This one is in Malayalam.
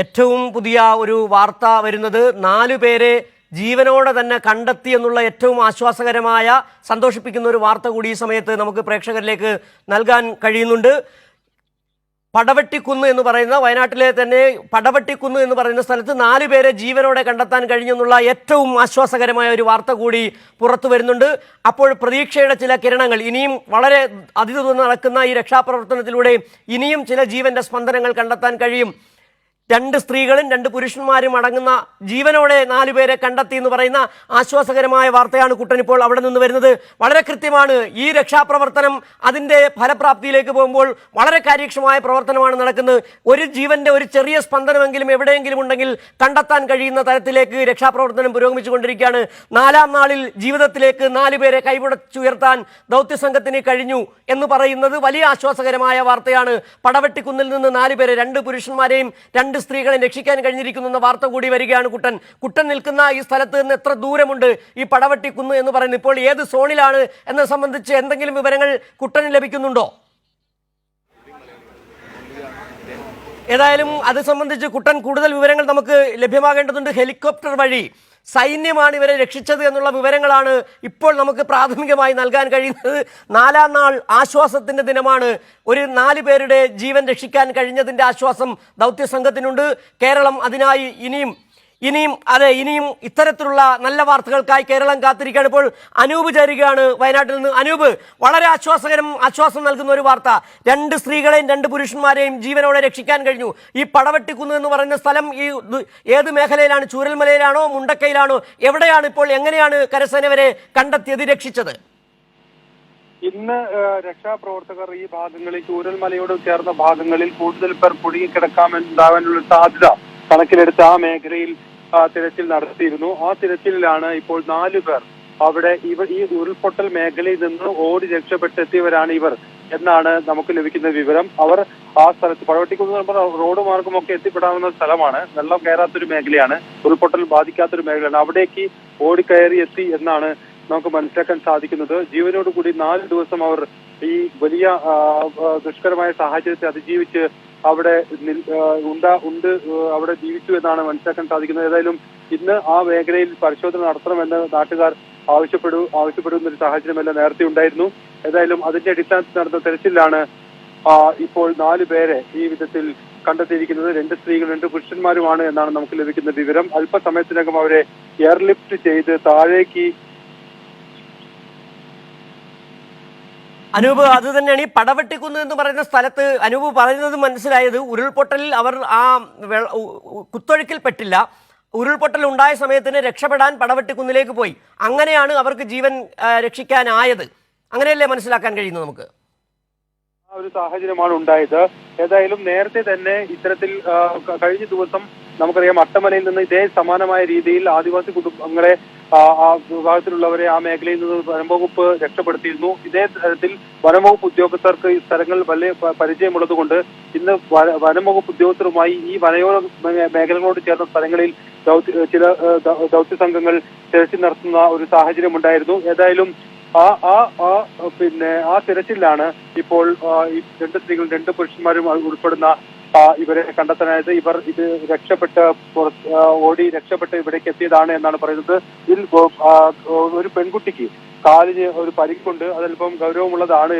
ഏറ്റവും പുതിയ ഒരു വാർത്ത വരുന്നത് നാലു പേരെ ജീവനോടെ തന്നെ കണ്ടെത്തി എന്നുള്ള ഏറ്റവും ആശ്വാസകരമായ സന്തോഷിപ്പിക്കുന്ന ഒരു വാർത്ത കൂടി ഈ സമയത്ത് നമുക്ക് പ്രേക്ഷകരിലേക്ക് നൽകാൻ കഴിയുന്നുണ്ട്. പടവട്ടിക്കുന്ന് എന്ന് പറയുന്ന വയനാട്ടിലെ തന്നെ പടവട്ടിക്കുന്ന് എന്ന് പറയുന്ന സ്ഥലത്ത് നാലു പേരെ ജീവനോടെ കണ്ടെത്താൻ കഴിഞ്ഞെന്നുള്ള ഏറ്റവും ആശ്വാസകരമായ ഒരു വാർത്ത കൂടി പുറത്തു വരുന്നുണ്ട്. അപ്പോൾ പ്രതീക്ഷയുടെ ചില കിരണങ്ങൾ ഇനിയും വളരെ അതിഥി നടക്കുന്ന ഈ രക്ഷാപ്രവർത്തനത്തിലൂടെ ഇനിയും ചില ജീവന്റെ സ്പന്ദനങ്ങൾ കണ്ടെത്താൻ കഴിയും. രണ്ട് സ്ത്രീകളും രണ്ട് പുരുഷന്മാരും അടങ്ങുന്ന ജീവനോടെ നാലുപേരെ കണ്ടെത്തി എന്ന് പറയുന്ന ആശ്വാസകരമായ വാർത്തയാണ് കുട്ടൻ ഇപ്പോൾ അവിടെ നിന്ന് വരുന്നത്. വളരെ കൃത്യമാണ്. ഈ രക്ഷാപ്രവർത്തനം അതിന്റെ ഫലപ്രാപ്തിയിലേക്ക് പോകുമ്പോൾ വളരെ കാര്യക്ഷമമായ പ്രവർത്തനമാണ് നടക്കുന്നത്. ഒരു ജീവന്റെ ഒരു ചെറിയ സ്പന്ദനമെങ്കിലും എവിടെയെങ്കിലും ഉണ്ടെങ്കിൽ കണ്ടെത്താൻ കഴിയുന്ന തരത്തിലേക്ക് രക്ഷാപ്രവർത്തനം പുരോഗമിച്ചുകൊണ്ടിരിക്കുകയാണ്. നാലാം നാളിൽ ജീവിതത്തിലേക്ക് നാലുപേരെ കൈപിടച്ചുയർത്താൻ ദൗത്യസംഘത്തിന് കഴിഞ്ഞു എന്ന് പറയുന്നത് വലിയ ആശ്വാസകരമായ വാർത്തയാണ്. പടവെട്ടിക്കുന്നിൽ നിന്ന് നാലുപേരെ രണ്ട് പുരുഷന്മാരെയും രണ്ട് സ്ത്രീകളെ രക്ഷിക്കാൻ കഴിഞ്ഞിരിക്കുന്നു എന്ന വാർത്ത കൂടി വരികയാണ് കുട്ടൻ. കുട്ടൻ നിൽക്കുന്ന ഈ സ്ഥലത്ത് നിന്ന് എത്ര ദൂരമുണ്ട്? ഈ പടവെട്ടിക്കുന്ന് എന്ന് പറയുന്നത് ഇപ്പോൾ ഏത് സോണിലാണ്? എന്നെ സംബന്ധിച്ച് എന്തെങ്കിലും വിവരങ്ങൾ കുട്ടന് ലഭിക്കുന്നുണ്ടോ? ഏതായാലും അത് സംബന്ധിച്ച് കുട്ടൻ കൂടുതൽ വിവരങ്ങൾ നമുക്ക് ലഭ്യമാകേണ്ടതുണ്ട്. ഹെലികോപ്റ്റർ വഴി സൈന്യമാണ് ഇവരെ രക്ഷിച്ചത് എന്നുള്ള വിവരങ്ങളാണ് ഇപ്പോൾ നമുക്ക് പ്രാഥമികമായി നൽകാൻ കഴിയുന്നത്. നാലാം നാൾ ആശ്വാസത്തിന്റെ ദിനമാണ്. ഒരു നാല് പേരുടെ ജീവൻ രക്ഷിക്കാൻ കഴിഞ്ഞതിന്റെ ആശ്വാസം ദൗത്യ സംഘത്തിനുണ്ട് കേരളം അതിനായി ഇനിയും ഇനിയും അതെ ഇനിയും ഇത്തരത്തിലുള്ള നല്ല വാർത്തകൾക്കായി കേരളം കാത്തിരിക്കുകയാണ്. ഇപ്പോൾ അനൂപ് ചേരുകയാണ് വയനാട്ടിൽ നിന്ന്. അനൂപ് വളരെ ആശ്വാസകരം ആശ്വാസം നൽകുന്ന ഒരു വാർത്ത. രണ്ട് സ്ത്രീകളെയും രണ്ട് പുരുഷന്മാരെയും ജീവനോടെ രക്ഷിക്കാൻ കഴിഞ്ഞു. ഈ പടവെട്ടിക്കുന്ന് എന്ന് പറയുന്ന സ്ഥലം ഈ ഏത് മേഖലയിലാണ്? ചൂരൽമലയിലാണോ? മുണ്ടക്കയിലാണോ? എവിടെയാണ് ഇപ്പോൾ എങ്ങനെയാണ് കരസേനവരെ കണ്ടെത്തിയത് രക്ഷിച്ചത് ഇന്ന് രക്ഷാപ്രവർത്തകർ ഈ ഭാഗങ്ങളിൽ ചൂരൽമലയോട് ചേർന്ന ഭാഗങ്ങളിൽ കൂടുതൽ പേർ കുടുങ്ങിക്കിടക്കാമെന്നുണ്ടാവാനുള്ള സാധ്യത കണക്കിലെടുത്ത് ആ മേഖലയിൽ തിരച്ചിൽ നടത്തിയിരുന്നു. ആ തിരച്ചിലിലാണ് ഇപ്പോൾ നാലു പേർ അവിടെ ഇവർ ഈ ഉരുൾപൊട്ടൽ മേഖലയിൽ നിന്ന് ഓടി രക്ഷപ്പെട്ടെത്തിയവരാണ് ഇവർ എന്നാണ് നമുക്ക് ലഭിക്കുന്ന വിവരം. അവർ ആ സ്ഥലത്ത് പഴവട്ടിക്കുന്ന് പറയുമ്പോൾ റോഡ് മാർഗമൊക്കെ എത്തിപ്പെടാവുന്ന സ്ഥലമാണ്. വെള്ളം കയറാത്തൊരു മേഖലയാണ്. ഉരുൾപൊട്ടൽ ബാധിക്കാത്തൊരു മേഖലയാണ്. അവിടേക്ക് ഓടിക്കയറി എത്തി എന്നാണ് നമുക്ക് മനസ്സിലാക്കാൻ സാധിക്കുന്നത്. ജീവനോടുകൂടി നാല് ദിവസം അവർ ഈ വലിയ ദുഷ്കരമായ സാഹചര്യത്തെ അതിജീവിച്ച് അവിടെ ഉണ്ട ഉണ്ട് അവിടെ ജീവിച്ചു എന്നാണ് മനസ്സിലാക്കാൻ സാധിക്കുന്നത്. ഏതായാലും ഇന്ന് ആ മേഖലയിൽ പരിശോധന നടത്തണമെന്ന് നാട്ടുകാർ ആവശ്യപ്പെടൂ ആവശ്യപ്പെടുന്ന ഒരു സാഹചര്യമല്ല നേരത്തെ ഉണ്ടായിരുന്നു. ഏതായാലും അതിന്റെ അടിസ്ഥാനത്തിൽ നടന്ന തെരച്ചിലാണ് ഇപ്പോൾ നാല് പേരെ ഈ വിധത്തിൽ കണ്ടെത്തിയിരിക്കുന്നത്. രണ്ട് സ്ത്രീകളും രണ്ട് പുരുഷന്മാരുമാണ് എന്നാണ് നമുക്ക് ലഭിക്കുന്ന വിവരം. അല്പസമയത്തിനകം അവരെ എയർലിഫ്റ്റ് ചെയ്ത് താഴേക്ക് അനൂപ് അത് തന്നെയാണ് ഈ പടവെട്ടിക്കുന്ന് എന്ന് പറയുന്ന സ്ഥലത്ത് അനൂപ് പറയുന്നത് മനസ്സിലായത് ഉരുൾപൊട്ടലിൽ അവർ ആ കുത്തൊഴുക്കിൽ പെട്ടില്ല. ഉരുൾപൊട്ടൽ ഉണ്ടായ സമയത്തിന് രക്ഷപ്പെടാൻ പടവെട്ടിക്കുന്നിലേക്ക് പോയി. അങ്ങനെയാണ് അവർക്ക് ജീവൻ രക്ഷിക്കാനായത്. അങ്ങനെയല്ലേ മനസ്സിലാക്കാൻ കഴിയുന്നത് നമുക്ക്? ആ ഒരു സാഹചര്യമാണ് ഉണ്ടായത്. ഏതായാലും നേരത്തെ തന്നെ ഇത്തരത്തിൽ കഴിഞ്ഞ ദിവസം നമുക്കറിയാം അട്ടമലയിൽ നിന്ന് ഇതേ സമാനമായ രീതിയിൽ ആദിവാസി കുടുംബങ്ങളെ ആ, വിഭാഗത്തിലുള്ളവരെ ആ മേഖലയിൽ നിന്ന് വനംവകുപ്പ് രക്ഷപ്പെടുത്തിയിരുന്നു. ഇതേ തരത്തിൽ വനംവകുപ്പ് ഉദ്യോഗസ്ഥർക്ക് ഈ സ്ഥലങ്ങൾ വലിയ പരിചയമുള്ളതുകൊണ്ട് ഇന്ന് വന- വനംവകുപ്പ് ഉദ്യോഗസ്ഥരുമായി ഈ വനയോര മേഖലകളോട് ചേർന്ന സ്ഥലങ്ങളിൽ ചില ദൗത്യ സംഘങ്ങൾ തിരച്ചിൽ നടത്തുന്ന ഒരു സാഹചര്യം ഉണ്ടായിരുന്നു. ഏതായാലും ആ ആ ആ പിന്നെ ആ തിരച്ചിലാണ് ഇപ്പോൾ രണ്ട് സ്ത്രീകളും രണ്ട് പുരുഷന്മാരും ഉൾപ്പെടുന്ന ഇവരെ കണ്ടെത്താനായത് ഇവർ ഇത് രക്ഷപ്പെട്ട് ഓടി രക്ഷപ്പെട്ട് ഇവിടേക്ക് എത്തിയതാണ് എന്നാണ് പറയുന്നത്. ഇതിൽ ഒരു പെൺകുട്ടിക്ക് കാലിന് ഒരു പരിക്കുണ്ട്. അതല്പം ഗൗരവമുള്ളതാണ്